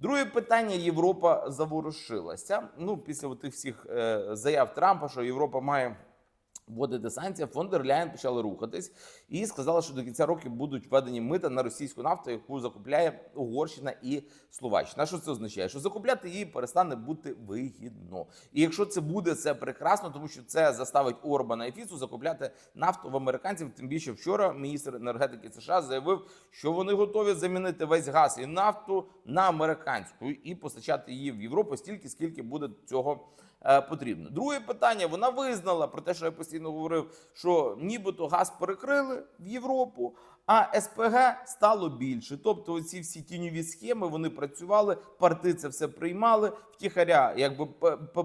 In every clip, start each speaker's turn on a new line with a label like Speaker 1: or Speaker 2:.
Speaker 1: Друге питання: Європа заворушилася. Ну, після тих всіх е, заяв Трампа, що Європа має вводити санкції, фон дер почали рухатись і сказали, що до кінця року будуть введені мита на російську нафту, яку закупляє Угорщина і Словаччина. Що це означає? Що закупляти її перестане бути вигідно. І якщо це буде, це прекрасно, тому що це заставить Орбана і Фіцу закупляти нафту в американців. Тим більше вчора міністр енергетики США заявив, що вони готові замінити весь газ і нафту на американську і постачати її в Європу стільки, скільки буде цього е, потрібно. Друге питання: вона визнала про те, що я постійно говорив, що нібито газ перекрили в Європу. А СПГ стало більше. Тобто, оці всі тіньові схеми вони працювали, парти це все приймали, втіхаря якби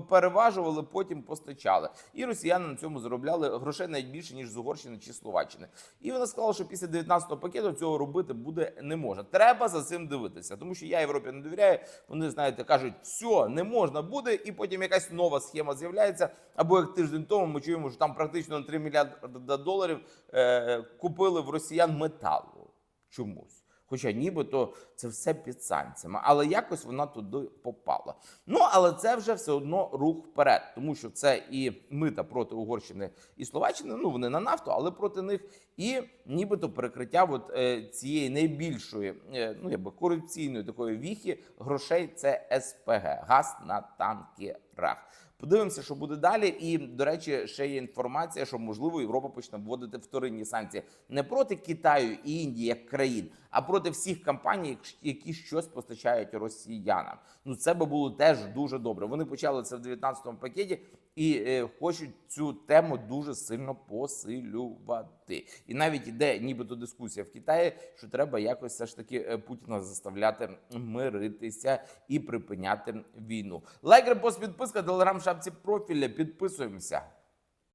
Speaker 1: переважували, потім постачали. І росіяни на цьому заробляли грошей навіть більше ніж з Угорщини чи Словаччини. І вона сказала, що після 19-го пакету цього робити буде не можна. Треба за цим дивитися, тому що я Європі не довіряю. Вони знаєте, кажуть, все не можна буде, і потім якась нова схема з'являється. Або як тиждень тому ми чуємо, що там практично на 3 мільярди доларів е, купили в росіян металу чомусь. Хоча нібито це все під санкціями, але якось вона туди попала. Ну але це вже все одно рух вперед, тому що це і мита проти Угорщини і Словаччини. Ну вони на нафту, але проти них, і нібито перекриття от, е, цієї найбільшої, е, ну якби корупційної такої віхи грошей. Це СПГ газ на танкерах. Подивимося, що буде далі. І до речі, ще є інформація, що можливо Європа почне вводити вторинні санкції не проти Китаю і Індії як країн, а проти всіх компаній, які щось постачають росіянам. Ну це би було теж дуже добре. Вони почали це в 19-му пакеті і е, хочуть цю тему дуже сильно посилювати. І навіть іде нібито дискусія в Китаї, що треба якось все ж таки е, Путіна заставляти миритися і припиняти війну. Лайк, репост, підписка, телеграм, шапці профіля. Підписуємося.